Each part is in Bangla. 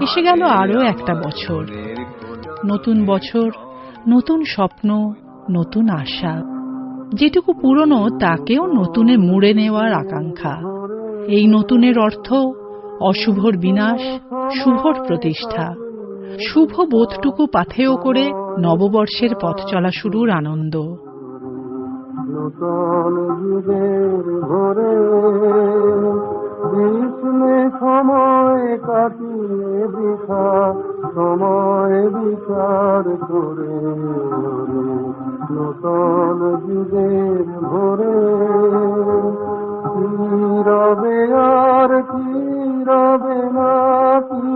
এসে গেল আরও একটা বছর। নতুন বছর, নতুন স্বপ্ন, নতুন আশা। যেটুকু পুরনো, তাকেও নতুনে মুড়ে নেওয়ার আকাঙ্ক্ষা। এই নতুনের অর্থ অশুভর বিনাশ, শুভর প্রতিষ্ঠা। শুভ বোধটুকু পাথেয় করে নববর্ষের পথ চলা শুরুর আনন্দ। নূতন গ্রীষ্মে সময় কাটিয়ে বৃথা সময় বিচার করে নূতন যুগের ভোরে কি রবে আর কি রবে না, কি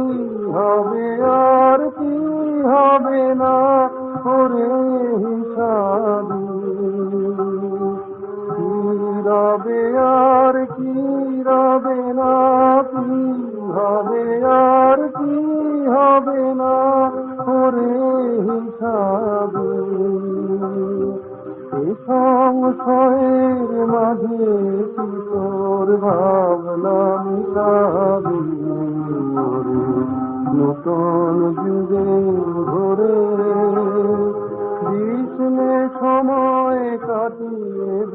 হবে আর কি হবে না করে হিসাবি। রবে আর কি সংশয়ের মাঝে কিশোর ভাবনা ওরে নূতন যুগের ঘরে গ্রীষ্মে সময় কাটিয়ে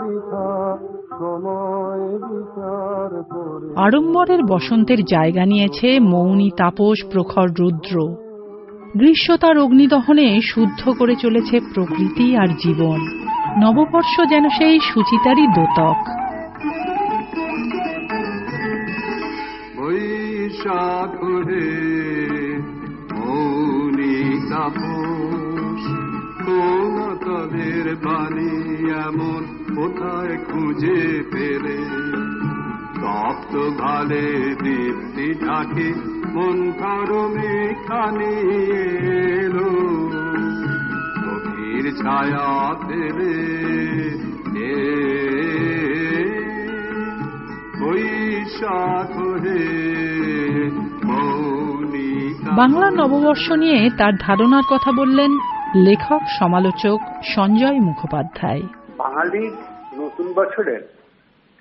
করে। আড়ম্বরের বসন্তের জায়গা নিয়েছে মৌনী, তাপস, প্রখর রুদ্র। গ্রীষ্ম তার অগ্নিদহনে শুদ্ধ করে চলেছে প্রকৃতি আর জীবন। নববর্ষ যেন সেই সুচিতারই দোতক। বৈশাখ রে মৌনি তাপস। কোন বাণী এমন কোথায় খুঁজে পেলে? তপ্ত ঘালে দীপ্তি ঢাকে মন কারণে খানি এলো। গভীর ছায়া মৌনি বাংলা নববর্ষ নিয়ে তার ধারণার কথা বললেন লেখক সমালোচক সঞ্জয় মুখোপাধ্যায়। বাঙালির নতুন বছরের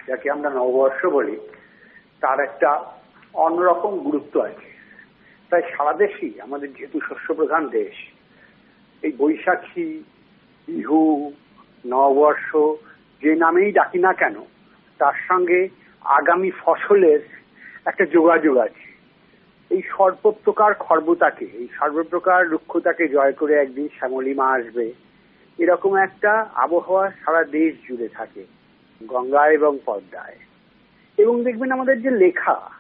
যাকে আমরা নববর্ষ বলি তার একটা অন্যরকম গুরুত্ব আছে। তাই সারা দেশেই আমাদের যেহেতু শস্য প্রধান দেশ এই বৈশাখী বিহু নববর্ষ যে নামেই ডাকি না কেন, তার সঙ্গে আগামী ফসলের একটা যোগাযোগ আছে। এই সর্বপ্রকার খর্বতাকে, এই সর্বপ্রকার রুক্ষতাকে জয় করে একদিন শ্যামলিমা আসবে, এরকম একটা আবহাওয়া সারা দেশ জুড়ে থাকে, গঙ্গায় এবং পদ্মায়। এবং দেখবেন আমাদের যে লেখা,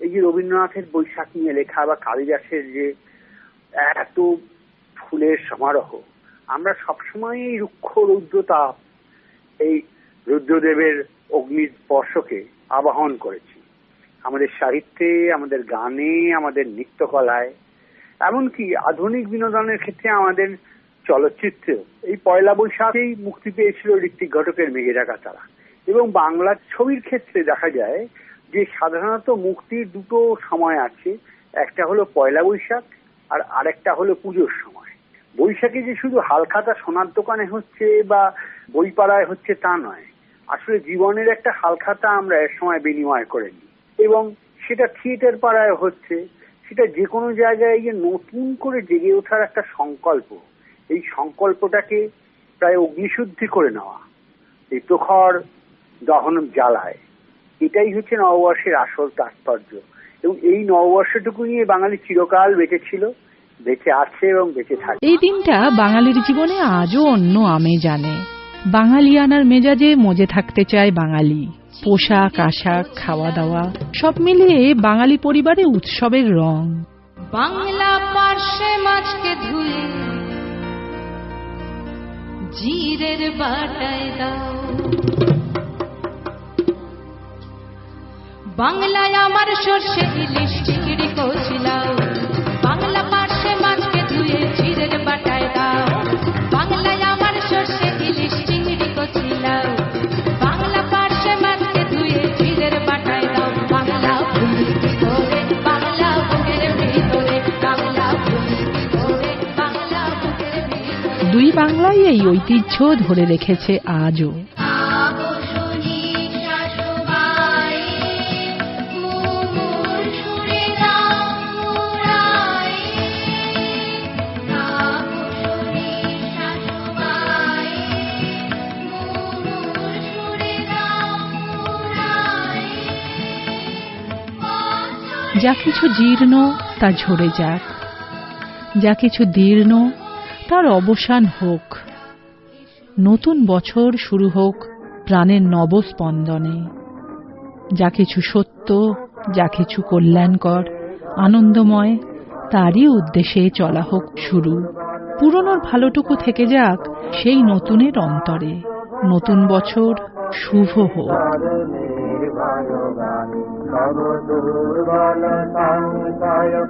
এই যে রবীন্দ্রনাথের বৈশাখ নিয়ে লেখা বা কালিদাসের যে এত ফুলের সমারোহ আমরা সবসময় এই রুক্ষ রৌদ্রতাপ এই রুদ্রদেবের অগ্নি স্পর্শকে আবাহন করেছি। আমাদের সাহিত্যে, আমাদের গানে, আমাদের নৃত্যকলায়, এমনকি আধুনিক বিনোদনের ক্ষেত্রে আমাদের চলচ্চিত্রেও। এই পয়লা বৈশাখেই মুক্তি পেয়েছিল ঋত্বিক ঘটকের মেঘে ডাকা তারা এবং বাংলা ছবির ক্ষেত্রে দেখা যায় যে সাধারণত মুক্তির দুটো সময় আছে। একটা হলো পয়লা বৈশাখ আর আরেকটা হলো পুজোর সময়। বৈশাখে যে শুধু হালখাতা সোনার দোকানে হচ্ছে বা বই পাড়ায় হচ্ছে তা নয়, আসলে জীবনের একটা হালখাতা আমরা এর সময় বিনিময় করে নিই। এবং সেটা থিয়েটার পাড়ায় হচ্ছে, সেটা যে কোনো জায়গায় গিয়ে নতুন করে জেগে ওঠার একটা সংকল্প। এই সংকল্পটাকে প্রায় অগ্নিশুদ্ধি করে নেওয়া, এই প্রখর দহন জ্বালায়। এটাই হচ্ছে নববর্ষের আসল তাৎপর্য। এবং এই নববর্ষটুকু নিয়ে বাঙালি চিরকাল বেঁচে ছিল। বেঁচে আছে এবং বেঁচে থাকবে। এই দিনটা বাঙালির জীবনে আজও অন্য আমেজ আনে। বাঙালিয়ানার মেজাজে মজে থাকতে চায় বাঙালি। পোশাক আশাক খাওয়া দাওয়া সব মিলিয়ে বাঙালি পরিবারে উৎসবের রং। বাংলা পার্শ্বে মাছকে ধুয়ে জিরের বাটায় দাও। বাংলায় আমার সর্ষে ইলিশ বাংলাই এই ঐতিহ্য ধরে রেখেছে আজও। যা কিছু জীর্ণ, তা ঝরে যাক। যা কিছু দীর্ণ তার অবসান হোক। নতুন বছর শুরু হোক প্রাণের নবস্পন্দনে। যা কিছু সত্য, যা কিছু কল্যাণকর, আনন্দময়, তারই উদ্দেশ্যে চলা হোক শুরু। পুরনোর ভালোটুকু থেকে যাক সেই নতুনের অন্তরে। নতুন বছর শুভ হোক। সব দুর্বল সংশয় ও